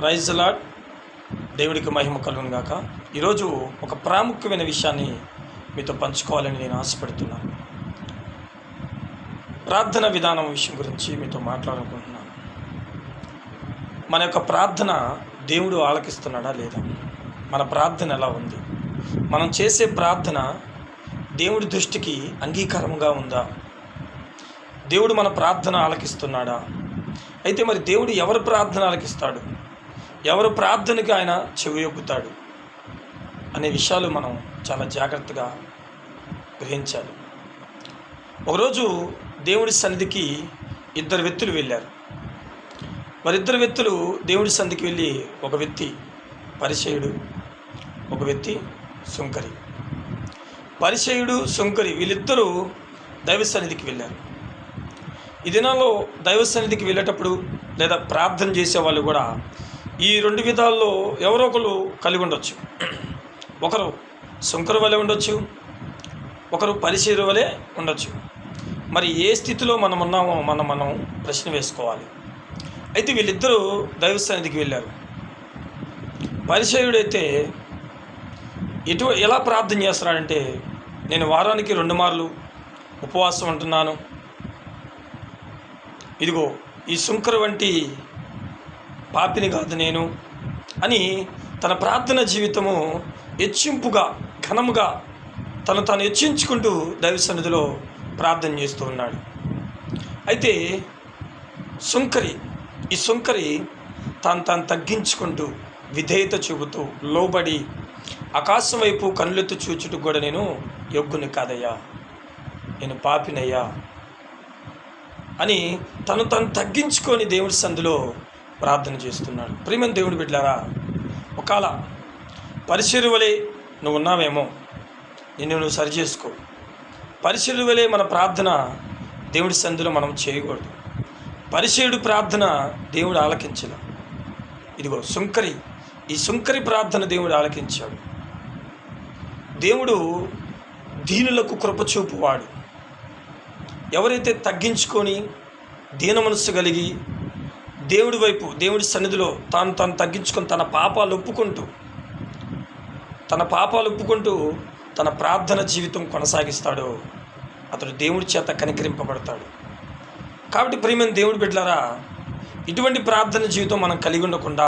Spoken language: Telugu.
రైజ్ లాడ్ దేవుడికి మహిమ కలుగును గాక. ఈరోజు ఒక ప్రాముఖ్యమైన విషయాన్ని మీతో పంచుకోవాలని నేను ఆశపడుతున్నాను ప్రార్థన విధానం విషయం గురించి మీతో మాట్లాడుకుంటున్నాను మన యొక్క ప్రార్థన దేవుడు ఆలకిస్తున్నాడా లేదా? మన ప్రార్థన ఎలా ఉంది? మనం చేసే ప్రార్థన దేవుడి దృష్టికి అంగీకారంగా ఉందా? దేవుడు మన ప్రార్థన ఆలకిస్తున్నాడా? అయితే మరి దేవుడు ఎవరి ప్రార్థన ఆలకిస్తాడు? ఎవరు ప్రార్థనకి ఆయన చెవియొక్కుతాడు అనే విషయాలు మనం చాలా జాగ్రత్తగా గ్రహించాలి. ఒకరోజు దేవుడి సన్నిధికి ఇద్దరు వ్యక్తులు వెళ్ళారు. మరిద్దరు వ్యక్తులు దేవుడి సన్నిధికి వెళ్ళి ఒక వ్యక్తి పరిచయుడు ఒక వ్యక్తి సుంకరి. పరిచయుడు సుంకరి వీళ్ళిద్దరూ దైవ సన్నిధికి వెళ్ళారు. ఈ దినాల్లో దైవ సన్నిధికి వెళ్ళేటప్పుడు లేదా ప్రార్థన చేసేవాళ్ళు కూడా ఈ రెండు విధాల్లో ఎవరో ఒకరు కలిగి ఉండొచ్చు. ఒకరు సుంకరు వలె ఉండొచ్చు ఒకరు పరిచయ వలె ఉండొచ్చు. మరి ఏ స్థితిలో మనం ఉన్నామో మనం మనం ప్రశ్న వేసుకోవాలి. అయితే వీళ్ళిద్దరూ దైవ సన్నిధికి వెళ్ళారు. పరిచయుడైతే ఎటు ఎలా ప్రార్థన చేస్తున్నాడంటే నేను వారానికి రెండు మార్లు ఉపవాసం ఉంటున్నాను. ఇదిగో ఈ శుంకరు వంటి పాపిని కాదు నేను అని తన ప్రార్థన జీవితము హెచ్చింపుగా ఘనముగా తను తాను హెచ్చించుకుంటూ దైవ సన్నిధిలో ప్రార్థన చేస్తూ ఉన్నాడు. అయితే సుంకరి ఈ సుంకరి తాను తాను తగ్గించుకుంటూ విధేయత చూపుతూ లోబడి ఆకాశం వైపు కన్నులెత్తు చూచుటకు కూడా నేను యొగ్గుని కాదయ్యా నేను పాపినయ్యా అని తను తను తగ్గించుకొని దేవుడి సందులో ప్రార్థన చేస్తున్నాడు. ప్రియమైన దేవుడు బిడ్డారా ఒకవేళ పరిశీరువలే నువ్వు ఉన్నావేమో నిన్ను నువ్వు సరి చేసుకో. పరిశీలవలే మన ప్రార్థన దేవుడి సందులో మనం చేయకూడదు. పరిశీయుడు ప్రార్థన దేవుడు ఆలకించిన ఇదిగో సుంకరి ఈ సుంకరి ప్రార్థన దేవుడు ఆలకించాడు. దేవుడు దీనులకు కృపచూపువాడు. ఎవరైతే తగ్గించుకొని దీన మనస్సు కలిగి దేవుడి వైపు దేవుడి సన్నిధిలో తాను తాను తగ్గించుకొని తన పాపాలు ఒప్పుకుంటూ తన పాపాలు ఒప్పుకుంటూ తన ప్రార్థన జీవితం కొనసాగిస్తాడో అతడు దేవుడి చేత కనికరింపబడతాడు. కాబట్టి ప్రియమైన దేవుడి బిడ్డలారా ఇటువంటి ప్రార్థన జీవితం మనం కలిగి ఉండకుండా